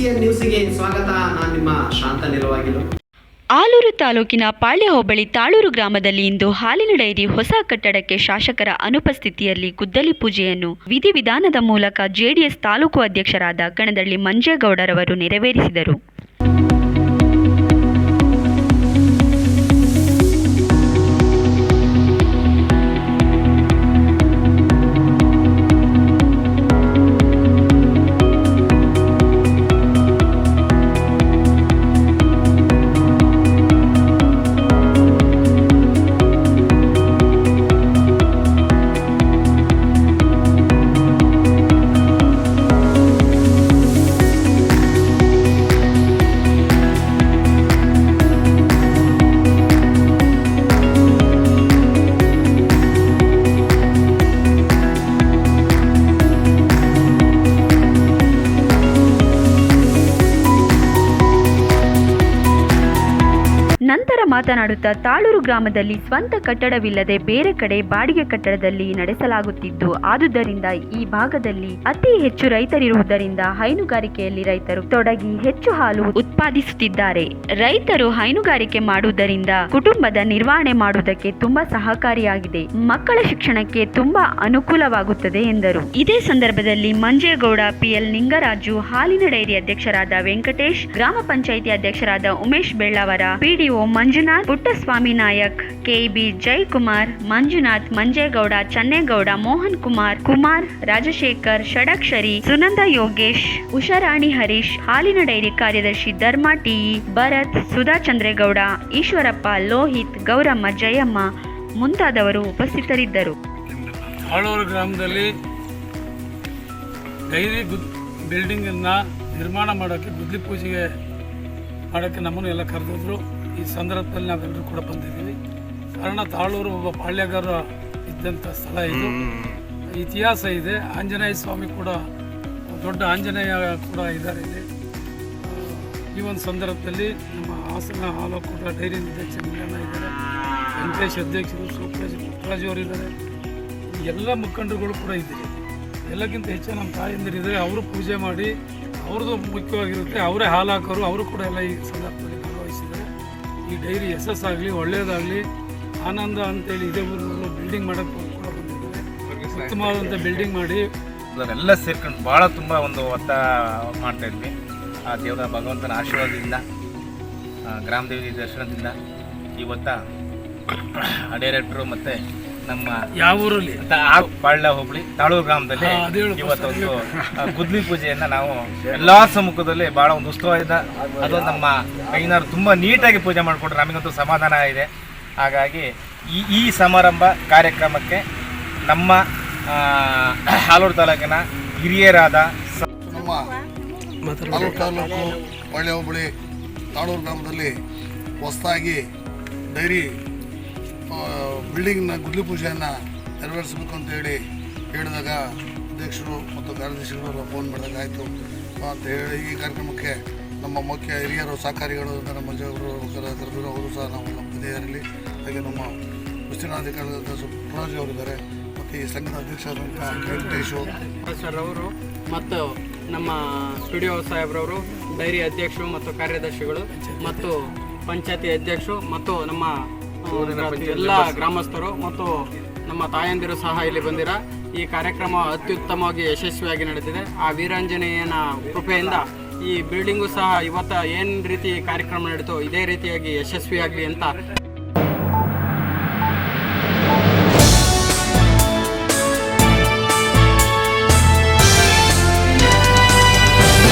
ಸುದ್ದಿಗೆ ಸ್ವಾಗತ. ನಾನು ನಿಮ್ಮ ಶಾಂತ ಆಲೂರು ತಾಲೂಕಿನ ಪಾಳ್ಯ ಹೋಬಳಿ ತಾಳೂರು ಗ್ರಾಮದಲ್ಲಿ ಇಂದು ಹಾಲಿನ ಡೈರಿ ಹೊಸ ಕಟ್ಟಡಕ್ಕೆ ಶಾಸಕರ ಅನುಪಸ್ಥಿತಿಯಲ್ಲಿ ಗುದ್ದಲಿ ಪೂಜೆಯನ್ನು ವಿಧಿವಿಧಾನದ ಮೂಲಕ ಜೆಡಿಎಸ್ ತಾಲೂಕು ಅಧ್ಯಕ್ಷರಾದ ಕಣದಳ್ಳಿ ಮಂಜೇಗೌಡರವರು ನೆರವೇರಿಸಿದರು. ಮಾತನಾಡುತ್ತಾ ತಾಳೂರು ಗ್ರಾಮದಲ್ಲಿ ಸ್ವಂತ ಕಟ್ಟಡವಿಲ್ಲದೆ ಬೇರೆ ಕಡೆ ಬಾಡಿಗೆ ಕಟ್ಟಡದಲ್ಲಿ ನಡೆಸಲಾಗುತ್ತಿದ್ದು ಆದುದರಿಂದ ಈ ಭಾಗದಲ್ಲಿ ಅತಿ ಹೆಚ್ಚು ರೈತರಿರುವುದರಿಂದ ಹೈನುಗಾರಿಕೆಯಲ್ಲಿ ರೈತರು ತೊಡಗಿ ಹೆಚ್ಚು ಹಾಲು ಉತ್ಪಾದಿಸುತ್ತಿದ್ದಾರೆ. ರೈತರು ಹೈನುಗಾರಿಕೆ ಮಾಡುವುದರಿಂದ ಕುಟುಂಬದ ನಿರ್ವಹಣೆ ಮಾಡುವುದಕ್ಕೆ ತುಂಬಾ ಸಹಕಾರಿಯಾಗಿದೆ. ಮಕ್ಕಳ ಶಿಕ್ಷಣಕ್ಕೆ ತುಂಬಾ ಅನುಕೂಲವಾಗುತ್ತದೆ ಎಂದರು. ಇದೇ ಸಂದರ್ಭದಲ್ಲಿ ಮಂಜೇಗೌಡ ಪಿಎಲ್ ನಿಂಗರಾಜು, ಹಾಲಿನ ಡೈರಿ ಅಧ್ಯಕ್ಷರಾದ ವೆಂಕಟೇಶ್, ಗ್ರಾಮ ಪಂಚಾಯಿತಿ ಅಧ್ಯಕ್ಷರಾದ ಉಮೇಶ್ ಬೆಳ್ಳವರ, ಪಿಡಿಒ ಮಂಜುನಾಥ್, ಪುಟ್ಟಸ್ವಾಮಿ ನಾಯಕ್, ಕೆಬಿ ಜಯಕುಮಾರ್, ಮಂಜುನಾಥ್ ಮಂಜೇಗೌಡ, ಚನ್ನೇಗೌಡ, ಮೋಹನ್ ಕುಮಾರ್ ಕುಮಾರ್ ರಾಜಶೇಖರ್, ಷಡಕ್ಷರಿ, ಸುನಂದ ಯೋಗೇಶ್, ಉಷಾರಾಣಿ ಹರೀಶ್, ಹಾಲಿನ ಡೈರಿ ಕಾರ್ಯದರ್ಶಿ ಧರ್ಮ ಟಿಇ ಭರತ್, ಸುಧಾ ಚಂದ್ರೇಗೌಡ, ಈಶ್ವರಪ್ಪ, ಲೋಹಿತ್, ಗೌರಮ್ಮ, ಜಯಮ್ಮ ಮುಂತಾದವರು ಉಪಸ್ಥಿತರಿದ್ದರು. ಗ್ರಾಮದಲ್ಲಿ ಡೈರಿ ನಿರ್ಮಾಣ ಮಾಡೋಕ್ಕೆ ಗುದ್ಲಿ ಪೂಜೆಗೆ ಮಾಡೋಕ್ಕೆ ನಮ್ಮನ್ನು ಎಲ್ಲ ಕರೆದಿದ್ರು. ಈ ಸಂದರ್ಭದಲ್ಲಿ ನಾವೆಲ್ಲರೂ ಕೂಡ ಬಂದಿದ್ದೀವಿ. ಕಾರಣ ತಾಳೂರು ಒಬ್ಬ ಪಾಳ್ಯಗಾರ ಇದ್ದಂಥ ಸ್ಥಳ ಇದು. ಇತಿಹಾಸ ಇದೆ. ಆಂಜನೇಯ ಸ್ವಾಮಿ ಕೂಡ ದೊಡ್ಡ ಆಂಜನೇಯ ಕೂಡ ಇದ್ದಾರೆ ಇಲ್ಲಿ. ಈ ಒಂದು ಸಂದರ್ಭದಲ್ಲಿ ನಮ್ಮ ಹಾಸನ ಹಾಲು ಕೂಡ ಡೈರಿ ಅಧ್ಯಕ್ಷ ನಿಂಗಣ್ಣ ಇದ್ದಾರೆ. ವೆಂಕಟೇಶ್ ಅಧ್ಯಕ್ಷರು ಸುಪ್ರಾಜ್ ಪುಟ್ಟರಾಜು ಅವರು ಇದ್ದಾರೆ. ಎಲ್ಲ ಮುಖಂಡರುಗಳು ಕೂಡ ಇದ್ದಾರೆ. ಎಲ್ಲಕ್ಕಿಂತ ಹೆಚ್ಚು ನಮ್ಮ ತಾಯಂದಿರಿದ್ದಾರೆ. ಅವರು ಪೂಜೆ ಮಾಡಿ ಅವ್ರದ್ದು ಮುಖ್ಯವಾಗಿರುತ್ತೆ. ಅವರೇ ಹಾಲು ಹಾಕೋರು ಅವರು ಕೂಡ ಎಲ್ಲ ಈ ಸಂದರ್ಭದಲ್ಲಿ ಈ ಡೈರಿ ಯಶಸ್ಸಾಗಲಿ ಒಳ್ಳೆಯದಾಗಲಿ ಆನಂದ ಅಂತೇಳಿ ಇದೇ ಊರಿನಲ್ಲಿ ಬಿಲ್ಡಿಂಗ್ ಮಾಡೋಕ್ಕೆ ಬಂದಿದ್ದಾರೆ. ಉತ್ತಮವಾದಂಥ ಬಿಲ್ಡಿಂಗ್ ಮಾಡಿ. ಅದನ್ನೆಲ್ಲ ಸೇರ್ಕೊಂಡು ಭಾಳ ತುಂಬ ಒಂದು ಒತ್ತ ಮಾಡ್ತಾ ಇದ್ವಿ. ಆ ದೇವರ ಭಗವಂತನ ಆಶೀರ್ವಾದದಿಂದ ಗ್ರಾಮದೇವಿ ದರ್ಶನದಿಂದ ಈ ಇವತ್ತ ಡೈರೆಕ್ಟ್ರು ಮತ್ತು ನಮ್ಮ ಯಾವ ಊರಲ್ಲಿ? ಬಾಳ್ಯ ಹೋಬಳಿ ತಾಳೂರು ಗ್ರಾಮದಲ್ಲಿ ಇವತ್ತೊಂದು ಗುದ್ಲಿ ಪೂಜೆಯನ್ನ ನಾವು ಎಲ್ಲಾ ಸಮ್ಮುಖದಲ್ಲಿ ಬಹಳ ಒಂದು ಉತ್ಸವದಿಂದ ಅದು ನಮ್ಮ ಐನಾರು ತುಂಬಾ ನೀಟಾಗಿ ಪೂಜೆ ಮಾಡಿಕೊಟ್ರೆ ನಮಗಂತೂ ಸಮಾಧಾನ ಇದೆ. ಹಾಗಾಗಿ ಈ ಈ ಸಮಾರಂಭ ಕಾರ್ಯಕ್ರಮಕ್ಕೆ ನಮ್ಮ ಆ, ಹಾಲೂರು ತಾಲೂಕಿನ ಹಿರಿಯರಾದ ನಮ್ಮ ತಾಲೂಕು ಹೋಬಳಿ ತಾಳೂರು ಗ್ರಾಮದಲ್ಲಿ ಹೊಸದಾಗಿ ಡೈರಿ ಬಿಲ್ಡಿಂಗ್ನ ಗುದ್ಲಿ ಪೂಜೆಯನ್ನು ನೆರವೇರಿಸಬೇಕು ಅಂತ ಹೇಳಿ ಹೇಳಿದಾಗ ಅಧ್ಯಕ್ಷರು ಮತ್ತು ಕಾರ್ಯದರ್ಶಿಗಳು ಫೋನ್ ಮಾಡಿದಾಗ ಆಯಿತು ಅಂತ ಹೇಳಿ ಈ ಕಾರ್ಯಕ್ರಮಕ್ಕೆ ನಮ್ಮ ಮುಖ್ಯ ಹಿರಿಯರು, ಸಹಕಾರಿಗಳು ನಮ್ಮ ಮಂಜವರು ಕರೆದಿರೋ ಅವರು ಸಹ ನಮ್ಮ ಜೊತೆಯಲ್ಲಿ ಹಾಗೆ ನಮ್ಮ ವಿಸ್ತೀರ್ಣಾಧಿಕಾರಿಗಳಾದ ಸುಪ್ರಾಜ್ ಅವರಿದ್ದಾರೆ ಮತ್ತು ಈ ಸಂಘದ ಅಧ್ಯಕ್ಷರಾದಂಥ ವೆಂಕಟೇಶು ಸರ್, ಅವರು ಮತ್ತು ನಮ್ಮ ಸ್ಟುಡಿಯೋ ಸಾಹೇಬ್ರವರು, ಡೈರಿ ಅಧ್ಯಕ್ಷರು ಮತ್ತು ಕಾರ್ಯದರ್ಶಿಗಳು ಮತ್ತು ಪಂಚಾಯತಿ ಅಧ್ಯಕ್ಷರು ಮತ್ತು ನಮ್ಮ ಎಲ್ಲ ಗ್ರಾಮಸ್ಥರು ಮತ್ತು ನಮ್ಮ ತಾಯಂದಿರು ಸಹ ಇಲ್ಲಿ ಬಂದಿರ. ಈ ಕಾರ್ಯಕ್ರಮ ಅತ್ಯುತ್ತಮವಾಗಿ ಯಶಸ್ವಿಯಾಗಿ ನಡೆದಿದೆ ಆ ವೀರಾಂಜನೇಯನ ಕೃಪೆಯಿಂದ ಈ ಬಿಲ್ಡಿಂಗು ಸಹ ಇವತ್ತ ಏನು ರೀತಿ ಕಾರ್ಯಕ್ರಮ ನಡೀತೋ ಇದೇ ರೀತಿಯಾಗಿ ಯಶಸ್ವಿಯಾಗಲಿ ಅಂತ